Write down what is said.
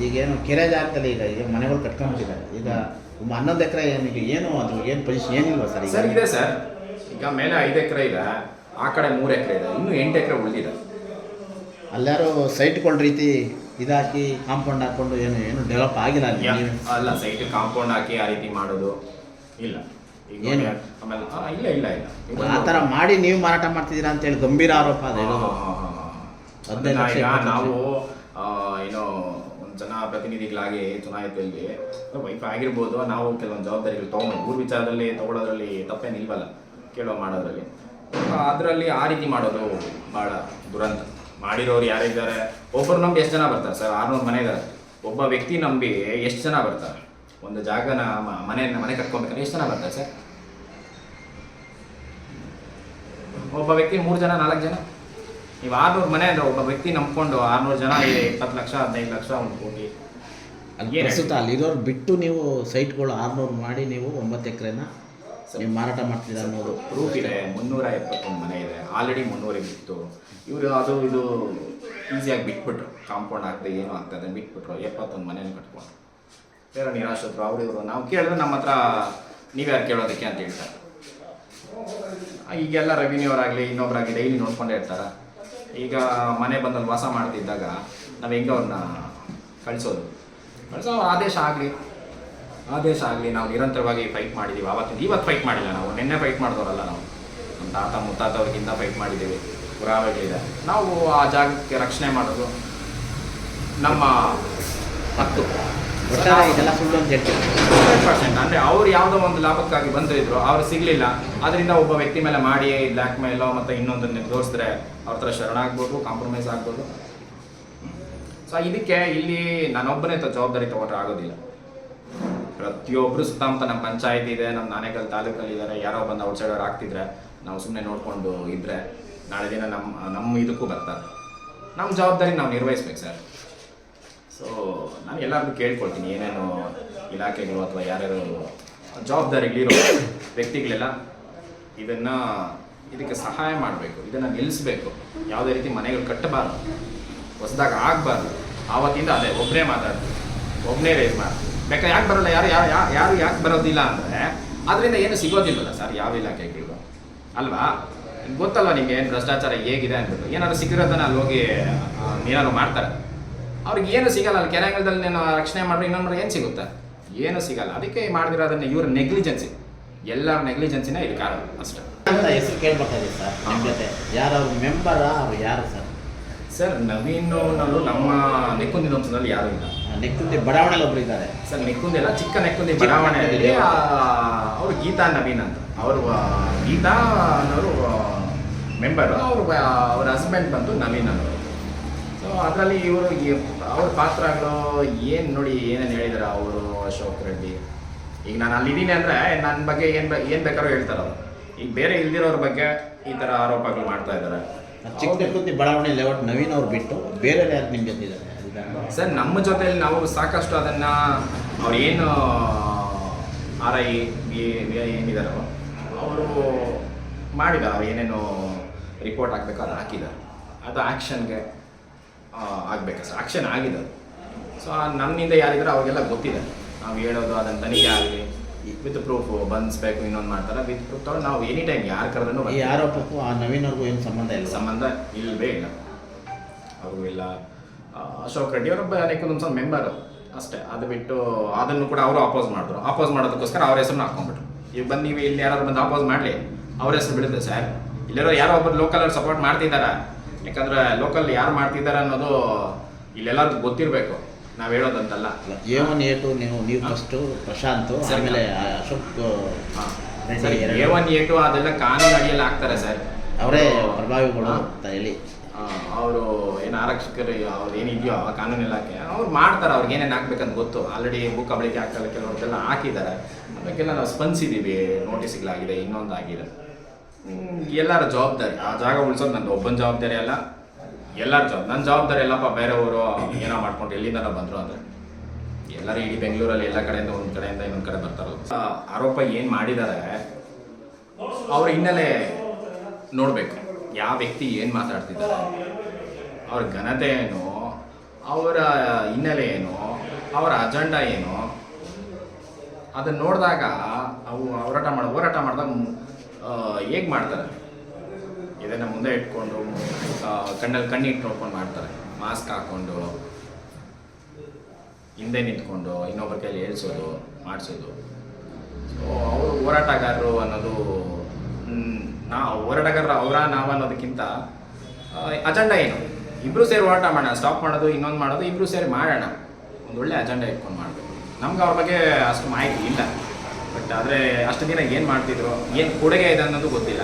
ಈಗೇನು ಕೆರೆ ಜಾಗದಲ್ಲಿ ಈಗ ಈಗ ಮನೆಗಳು ಕಟ್ಕೊಂಡ್ಬಿಟ್ಟಿದ್ದಾರೆ. ಈಗ ಹನ್ನೊಂದು ಎಕರೆ ಏನಿಗೆ ಏನು ಅದು ಏನು ಪೊಸಿಷನ್ ಏನಿಲ್ವಾ ಸರ್ ಸರ್ ಈಗ ಇದೆ ಸರ್. ಈಗ ಮೇಲೆ ಐದು ಎಕರೆ ಇದೆ ಆ ಕಡೆ ಮೂರು ಎಕರೆ ಇದೆ ಇನ್ನು ಎಂಟು ಎಕರೆ ಉಳಿದಿದೆ. ಅಲ್ಲಾರು ಸೈಟ್ಗಳ ರೀತಿ ಇದಾಕಿ ಕಾಂಪೌಂಡ್ ಹಾಕೊಂಡು ಏನು ಏನು ಡೆವಲಪ್ ಆಗಿಲ್ಲ ಅಲ್ಲಿ ನೀವು- ಅಲ್ಲ ಸೈಟ್ ಕಾಂಪೌಂಡ್ ಹಾಕಿ ಆ ರೀತಿ ಮಾಡೋದು ಇಲ್ಲ. ಈಗ ಏನು? ನೋಡಿ, ಆಮೇಲೆ ಆ, ಇಲ್ಲ ಇಲ್ಲ ಇಲ್ಲ. ಈಗ ಆ ಥರ ಮಾಡಿ ನೀವು ಮಾರಾಟ ಮಾಡ್ತಿದ್ದೀರಾ ಅಂತೇಳಿ ಗಂಭೀರ ಆರೋಪ ಅದು. ಹಾ, ಹೇಳೋದು ಹಾ, ಹಾ, ಹಾ. ಹದಿನೈದು ಅದನ್ನ ಲಕ್ಷ, ಈಗ ಇಪ್ಪತ್ತು ಲಕ್ಷ. ನಾವು ಆ, ಏನೋ ಒಂದು ಜನ ಪ್ರತಿನಿಧಿಗಳಾಗಿ ಚುನಾಯಿತಿಯಲ್ಲಿ ವೈಫ್ ಆಗಿರ್ಬೋದು, ನಾವು ಕೆಲವೊಂದು ಜವಾಬ್ದಾರಿಗಳು ತಗೊಂಡು ಊರ್ ವಿಚಾರದಲ್ಲಿ ತಗೊಳ್ಳೋದ್ರಲ್ಲಿ ತಪ್ಪೇನಿಲ್ವಲ್ಲ ಕೇಳೋ ಮಾಡೋದ್ರಲ್ಲಿ. ಅದರಲ್ಲಿ ಆ ರೀತಿ ಮಾಡೋದು ಭಾಳ ದುರಂತ. ಮಾಡಿರೋರು ಯಾರಿದ್ದಾರೆ? ಒಬ್ಬರು ನಂಬಿ ಎಷ್ಟು ಜನ ಬರ್ತಾರೆ ಸರ್? ಆರ್ನೂರು ಮನೆ ಒಬ್ಬ ವ್ಯಕ್ತಿ ನಂಬಿ ಎಷ್ಟು ಜನ ಬರ್ತಾರೆ? ಒಂದು ಜಾಗನ ಮನೆ ಮನೆ ಕಟ್ಕೊಬೇಕಂದ್ರೆ ಎಷ್ಟು ಜನ ಬರ್ತಾರೆ ಸರ್? ಒಬ್ಬ ವ್ಯಕ್ತಿ ಮೂರು ಜನ, ನಾಲ್ಕು ಜನ? ನೀವು ಆರ್ನೂರು ಮನೆ ಅಂದ್ರೆ ಒಬ್ಬ ವ್ಯಕ್ತಿ ನಂಬ್ಕೊಂಡು ಆರ್ನೂರು ಜನ ಇದೆ ಇಪ್ಪತ್ತು ಲಕ್ಷ ಹದಿನೈದು ಲಕ್ಷ ಒಂದು ಕೋಟಿ. ಅಲ್ಲಿ ಪ್ರಸ್ತುತ ಅಲ್ಲಿರೋರು ಬಿಟ್ಟು ನೀವು ಸೈಟ್ಗಳು ಆರ್ನೂರು ಮಾಡಿ ನೀವು ಒಂಬತ್ತು ಎಕರೆನ ನೀವು ಮಾರಾಟ ಮಾಡ್ತೀರಾ ಅನ್ನೋದು ಪ್ರೂಫ್ ಇದೆ. ಮುನ್ನೂರ ಎಪ್ಪತ್ತೊಂದು ಮನೆ ಇದೆ. ಆಲ್ರೆಡಿ ಮುನ್ನೂರ ಬಿತ್ತು. ಇವರು ಅದು ಇದು ಈಸಿಯಾಗಿ ಬಿಟ್ಬಿಟ್ರು. ಕಾಂಪೌಂಡ್ ಹಾಕದೆ ಏನು ಆಗ್ತದೆ ಬಿಟ್ಬಿಟ್ರು. ಎಪ್ಪತ್ತೊಂದು ಮನೇನ ಕಟ್ಕೊಂಡು. ಬೇರೆ ನಿರಾಶ್ರಿತರು ಅವರು ಇವರು. ನಾವು ಕೇಳಿದ್ರೆ ನಮ್ಮ ಹತ್ರ ನೀವ್ಯಾರು ಕೇಳೋದಕ್ಕೆ ಅಂತ ಹೇಳ್ತಾರೆ. ಈಗೆಲ್ಲ ರೆವಿನ್ಯೂ ಅವರಾಗಲಿ ಇನ್ನೊಬ್ಬರಾಗಲಿ ಡೈಲಿ ನೋಡ್ಕೊಂಡೇ ಇರ್ತಾರೆ? ಈಗ ಮನೆ ಬಂದಲ್ಲಿ ವಾಸ ಮಾಡ್ತಿದ್ದಾಗ ನಾವು ಹೆಂಗೆ ಅವ್ರನ್ನ ಕಳಿಸೋದು. ಕಳಿಸೋ ಆದೇಶ ಆಗಲಿ. ಆದೇಶ ಆಗಲಿ, ನಾವು ನಿರಂತರವಾಗಿ ಫೈಟ್ ಮಾಡಿದ್ದೀವಿ ಆವತ್ತಿನ ಇವತ್ತು ಫೈಟ್ ಮಾಡಿಲ್ಲ ನಾವು. ನಿನ್ನೆ ಫೈಟ್ ಮಾಡಿದವರಲ್ಲ ನಾವು. ನಮ್ಮ ತಾತ ಮುತ್ತಾತವ್ರಿಗಿಂತ ಫೈಟ್ ಮಾಡಿದ್ದೀವಿ ಪುರಾವೆಗಳಿದೆ ನಾವು ಆ ಜಾಗಕ್ಕೆ ರಕ್ಷಣೆ ಮಾಡೋದು ನಮ್ಮ ಹಕ್ಕು. ಒಟ್ಟಾರೆ ಇದೆಲ್ಲ ಅಂದರೆ ಅವ್ರು ಯಾವುದೋ ಒಂದು ಲಾಭಕ್ಕಾಗಿ ಬಂದಿದ್ರು ಅವ್ರು ಸಿಗಲಿಲ್ಲ. ಅದರಿಂದ ಒಬ್ಬ ವ್ಯಕ್ತಿ ಮೇಲೆ ಮಾಡಿ ಬ್ಲ್ಯಾಕ್ ಮೇಲೋ ಮತ್ತೆ ಇನ್ನೊಂದನ್ನ ತೋರಿಸಿದ್ರೆ ಅವ್ರ ಶರಣ ಆಗ್ಬೋದು ಕಾಂಪ್ರಮೈಸ್ ಆಗ್ಬೋದು. ಸೊ ಇದಕ್ಕೆ ಇಲ್ಲಿ ನಾನೊಬ್ಬನೇ ತ ಜವಾಬ್ದಾರಿ ತಗೊಂಡ್ರೆ ಆಗೋದಿಲ್ಲ. ಪ್ರತಿಯೊಬ್ಬರು ಸುತ್ತಮುತ್ತ ನಮ್ಮ ಪಂಚಾಯತ್ ಇದೆ ನಮ್ಮ ನಾನೇಕಲ್ ತಾಲೂಕಲ್ಲಿ ಇದ್ದಾರೆ ಯಾರೋ ಬಂದು ಅವ್ರು ಆಗ್ತಿದ್ರೆ ನಾವು ಸುಮ್ಮನೆ ನೋಡಿಕೊಂಡು ಇದ್ರೆ ನಾಳೆ ದಿನ ನಮ್ಮ ನಮ್ಮ ಇದಕ್ಕೂ ಬರ್ತಾರೆ. ನಮ್ಮ ಜವಾಬ್ದಾರಿ ನಾವು ನಿರ್ವಹಿಸ್ಬೇಕು ಸರ್. ಸೊ ನಾನು ಎಲ್ಲರಿಗೂ ಕೇಳ್ಕೊಳ್ತೀನಿ ಏನೇನು ಇಲಾಖೆಗಳು ಅಥವಾ ಯಾರ್ಯಾರು ಜವಾಬ್ದಾರಿಗಳಿರೋ ವ್ಯಕ್ತಿಗಳೆಲ್ಲ ಇದನ್ನು ಇದಕ್ಕೆ ಸಹಾಯ ಮಾಡಬೇಕು, ಇದನ್ನು ನಿಲ್ಲಿಸಬೇಕು. ಯಾವುದೇ ರೀತಿ ಮನೆಗಳು ಕಟ್ಟಬಾರ್ದು, ಹೊಸದಾಗಿ ಆಗಬಾರ್ದು. ಆವತ್ತಿಂದ ಅದೇ ಒಬ್ಬನೇ ಮಾತಾಡ್ತೀವಿ ಒಬ್ಬನೇ ರೇಸ್ ಮಾಡ್ತೀವಿ ಬೇಕಾದ್ರೆ ಯಾಕೆ ಬರೋಲ್ಲ? ಯಾರು ಯಾರು ಯಾರು ಯಾಕೆ ಬರೋದಿಲ್ಲ ಅಂದರೆ ಅದರಿಂದ ಏನು ಸಿಗೋದಿಲ್ಲಲ್ಲ ಸರ್? ಯಾವ ಇಲಾಖೆಗಳಿಗೂ? ಅಲ್ವಾ? ಗೊತ್ತಲ್ವ ನಿಮಗೆ ಏನು ಭ್ರಷ್ಟಾಚಾರ ಹೇಗಿದೆ ಅಂತ ಏನಾದ್ರು ಸಿಕ್ಕಿರೋದನ್ನ ಅಲ್ಲಿ ಹೋಗಿ ಏನಾದ್ರು ಮಾಡ್ತಾರೆ. ಅವ್ರಿಗೆ ಏನು ಸಿಗಲ್ಲ ಅಲ್ಲಿ ಕೆರೆಂಗಲ್ದಲ್ಲಿ ನೀನು ರಕ್ಷಣೆ ಮಾಡಿದ್ರೆ ಇನ್ನೊಂದು ಏನು ಸಿಗುತ್ತೆ? ಏನು ಸಿಗಲ್ಲ. ಅದಕ್ಕೆ ಮಾಡಿದಿರೋದನ್ನ ಇವ್ರ ನೆಗ್ಲಿಜೆನ್ಸಿ. ಎಲ್ಲರ ನೆಗ್ಲಿಜೆನ್ಸಿನೇ ಇದು ಕಾರಣ ಅಷ್ಟೇ. ಅಂತ ಹೆಸರು ಕೇಳ್ಬೇಕಾಗಿದೆ ಸರ್ ನಮ್ಮ ಜೊತೆ. ಯಾರು ಅವ್ರ ಮೆಂಬರಾ ಅವ್ರು ಯಾರು ಸರ್? ಸರ್ ನವೀನವರು ನಮ್ಮ ನೆಕ್ಕುಂದಿ ವಂಶದಲ್ಲಿ ಯಾರು ಇಲ್ಲ. ನೆಕ್ಕುಂದಿ ಬಡಾವಣೆಯಲ್ಲಿ ಒಬ್ರು ಇದ್ದಾರೆ. ಸರ್ ನೆಕ್ಕುಂದಿ ಅಲ್ಲ ಚಿಕ್ಕ ನೆಕ್ಕುಂದಿ ಬಡಾವಣೆಯಲ್ಲಿ. ಅವರು ಗೀತಾ ನವೀನ್ ಅಂತ. ಅವರು ಗೀತಾ ಅನ್ನೋರು ಮೆಂಬರು. ಅವರು ಅವ್ರ ಹಸ್ಬೆಂಡ್ ಬಂದು ನವೀನ್ ಅನ್ನೋರು ಅದರಲ್ಲಿ ಇವರು ಅವ್ರ ಪಾತ್ರಗಳು ಏನು ನೋಡಿ ಏನೇನು ಹೇಳಿದಾರೆ ಅವರು ಅಶೋಕ್ ರೆಡ್ಡಿ? ಈಗ ನಾನು ಅಲ್ಲಿದ್ದೀನಿ ಅಂದರೆ ನನ್ನ ಬಗ್ಗೆ ಏನು ಏನು ಬೇಕಾದ್ರೂ ಹೇಳ್ತಾರೆ ಅವರು. ಈಗ ಬೇರೆ ಇಲ್ದಿರೋರ ಬಗ್ಗೆ ಈ ಥರ ಆರೋಪಗಳು ಮಾಡ್ತಾ ಇದ್ದಾರೆ ಚಿಕ್ಕ ನೆಕ್ಕುಂದಿ ಬಡಾವಣೆ ಲೇಔಟ್ ನವೀನ್ ಅವ್ರು ಬಿಟ್ಟು ಬೇರೆ ಯಾರು ನಿಮ್ಮ ಜೊತೆ ಇದ್ದಾರೆ. ಸರ್ ನಮ್ಮ ಜೊತೆಯಲ್ಲಿ ನಾವು ಸಾಕಷ್ಟು ಅದನ್ನು ಅವ್ರು ಏನು ಆರ್ ಐ ಏನಿದಾರೋ ಅವರು ಮಾಡಿದ್ದಾರೆ. ಅವ್ರು ಏನೇನು ರಿಪೋರ್ಟ್ ಹಾಕ್ಬೇಕು ಅದು ಹಾಕಿದ್ದಾರೆ. ಅದು ಆ್ಯಕ್ಷನ್ಗೆ ಆಗಬೇಕು? ಸರ್ ಆಕ್ಷನ್ ಆಗಿದೆ ಸೊ ನನ್ನಿಂದ ಯಾರಿದ್ರೆ ಅವಾಗೆಲ್ಲ ಗೊತ್ತಿದೆ. ನಾವು ಹೇಳೋದು ಅದನ್ನು ತನಿಖೆ ಆಗಲಿ ವಿತ್ ಪ್ರೂಫ್ ಬಂದಿಸ್ಬೇಕು ಇನ್ನೊಂದು ಮಾಡ್ತಾರೆ ವಿತ್ ಪ್ರೂಫ್ ತಗೊಂಡು ನಾವು ಎನಿ ಟೈಮ್ ಯಾರು ಕರೆದ್ರೂ ಈ ಆರೋಪಕ್ಕೂ ಆ ನವೀನ್ ಅವ್ರಿಗೂ ಏನು ಸಂಬಂಧ ಇಲ್ಲ? ಸಂಬಂಧ ಇಲ್ಲವೇ ಇಲ್ಲ. ಅವರು ಇಲ್ಲ. ಅಶೋಕ್ ರೆಡ್ಡಿ ಅವರೊಬ್ಬ ಒಂದು ಸ್ವಲ್ಪ ಮೆಂಬರು ಅಷ್ಟೇ. ಅದು ಬಿಟ್ಟು ಅದನ್ನು ಕೂಡ ಅವರು ಅಪೋಸ್ ಮಾಡಿದ್ರು. ಅಪೋಸ್ ಮಾಡೋದಕ್ಕೋಸ್ಕರ ಅವ್ರ ಹೆಸರನ್ನ ಹಾಕೊಂಡ್ಬಿಟ್ರು. ಈಗ ಬಂದು ನೀವು ಇಲ್ಲಿ ಯಾರಾದ್ರು ಬಂದು ಅಪೋಸ್ ಮಾಡಲಿ ಅವ್ರ ಹೆಸರು ಬಿಡುತ್ತೆ ಸರ್. ಇಲ್ಲಿರೋ ಯಾರೋ ಒಬ್ಬರು ಲೋಕಲ್ ಅವ್ರು ಸಪೋರ್ಟ್ ಮಾಡ್ತಿದ್ದಾರೆ? ಯಾಕಂದ್ರೆ ಲೋಕಲ್ ಯಾರು ಮಾಡ್ತಿದ್ದಾರೆ ಅನ್ನೋದು ಇಲ್ಲೆಲ್ಲ ಗೊತ್ತಿರಬೇಕು. ನಾವು ಹೇಳೋದಂತಲ್ಲ. ಎ ಒನ್ ಎ ಟು ನೀವು ನೀವು ಫಸ್ಟು ಪ್ರಶಾಂತ್. ಆಮೇಲೆ Ashok sir. A one A two ಅದೆಲ್ಲ ಕಾನೂನು ಅಡಿಯಲ್ಲಿ ಆಗ್ತಾರೆ ಸರ್. ಅವರೇ ಪ್ರಭಾವಿಗಳು. ಅಂತ ಹೇಳಿ. ಅವರು ಏನು ಆರಕ್ಷಕರು ಅವ್ರು ಏನಿದೆಯೋ ಆ ಕಾನೂನು ಇಲಾಖೆ ಅವ್ರು ಮಾಡ್ತಾರೆ ಅವ್ರಿಗೆ ಏನೇನು ಹಾಕ್ಬೇಕಂತ ಗೊತ್ತು. ಆಲ್ರೆಡಿ ಬುಕ್ ಕಬಳಿಕೆ ಹಾಕಲ್ಲ ಕೆಲವ್ರದ್ದೆಲ್ಲ ಹಾಕಿದ್ದಾರೆ. ಅದಕ್ಕೆಲ್ಲ ನಾವು ಸ್ಪಂದಿಸಿದ್ದೀವಿ ನೋಟಿಸ್ಗಳಾಗಿದೆ ಇನ್ನೊಂದು ಆಗಿದೆ ಹ್ಮ್, ಎಲ್ಲರ ಜವಾಬ್ದಾರಿ. ಆ ಜಾಗ ಉಳಿಸೋದು ನನ್ನ ಒಬ್ಬನ ಜವಾಬ್ದಾರಿ ಅಲ್ಲ. ಎಲ್ಲರ ಜವಾಬ್ದಾರಿ. ನನ್ನ ಜವಾಬ್ದಾರಿ ಎಲ್ಲಪ್ಪ ಬೇರೆಯವರು ಏನೋ ಮಾಡ್ಕೊಂಡು ಎಲ್ಲಿಂದ ಬಂದರು ಅಂದರೆ. ಎಲ್ಲರೂ ಇಡೀ ಬೆಂಗಳೂರಲ್ಲಿ ಎಲ್ಲ ಕಡೆಯಿಂದ ಒಂದು ಕಡೆಯಿಂದ ಇನ್ನೊಂದು ಕಡೆ ಬರ್ತಾರಲ್ಲ ಆರೋಪ ಏನು ಮಾಡಿದ್ದಾರೆ ಅವ್ರ ಹಿನ್ನೆಲೆ ನೋಡಬೇಕು. ಯಾವ ವ್ಯಕ್ತಿ ಏನು ಮಾತಾಡ್ತಿದ್ದಾರೆ. ಅವ್ರ ಘನತೆ ಏನು, ಅವರ ಹಿನ್ನೆಲೆ ಏನು, ಅವರ ಅಜೆಂಡಾ ಏನು. ಅದನ್ನು ನೋಡಿದಾಗ ಅವು ಹೋರಾಟ ಮಾಡಿ, ಹೋರಾಟ ಮಾಡಿದಾಗ ಹೇಗೆ ಮಾಡ್ತಾರೆ? ಇದನ್ನು ಮುಂದೆ ಇಟ್ಕೊಂಡು ಕಣ್ಣಲ್ಲಿ ಕಣ್ಣಿಟ್ಟು ನೋಡ್ಕೊಂಡು ಮಾಡ್ತಾರೆ. ಮಾಸ್ಕ್ ಹಾಕ್ಕೊಂಡು ಹಿಂದೆ ನಿಂತ್ಕೊಂಡು, ಇನ್ನೊಬ್ಬರ ಕೈಲಿ ಹೇಳ್ಸೋದು ಮಾಡಿಸೋದು. ಸೊ ಅವರು ಹೋರಾಟಗಾರರು ಅನ್ನೋದು ನಾ, ಹೋರಾಟಗಾರರು ಅವರ ನಾವು ಅನ್ನೋದಕ್ಕಿಂತ ಅಜೆಂಡಾ ಏನು? ಇಬ್ಬರು ಸೇರಿ ಹೋರಾಟ ಮಾಡೋಣ ಸ್ಟಾಪ್ ಮಾಡೋದು, ಇನ್ನೊಂದು ಮಾಡೋದು ಇಬ್ಬರು ಸೇರಿ ಮಾಡೋಣ. ಒಂದು ಒಳ್ಳೆ ಅಜೆಂಡಾ ಇಟ್ಕೊಂಡು ಮಾಡಬೇಕು. ನಮ್ಗೆ ಅವ್ರ ಬಗ್ಗೆ ಅಷ್ಟು ಮಾಹಿತಿ ಇಲ್ಲ. ಬಟ್ ಆದರೆ ಅಷ್ಟು ದಿನ ಏನು ಮಾಡ್ತಿದ್ರು? ಏನು ಕೊಡುಗೆ ಇದೆ ಅನ್ನೋದು ಗೊತ್ತಿಲ್ಲ.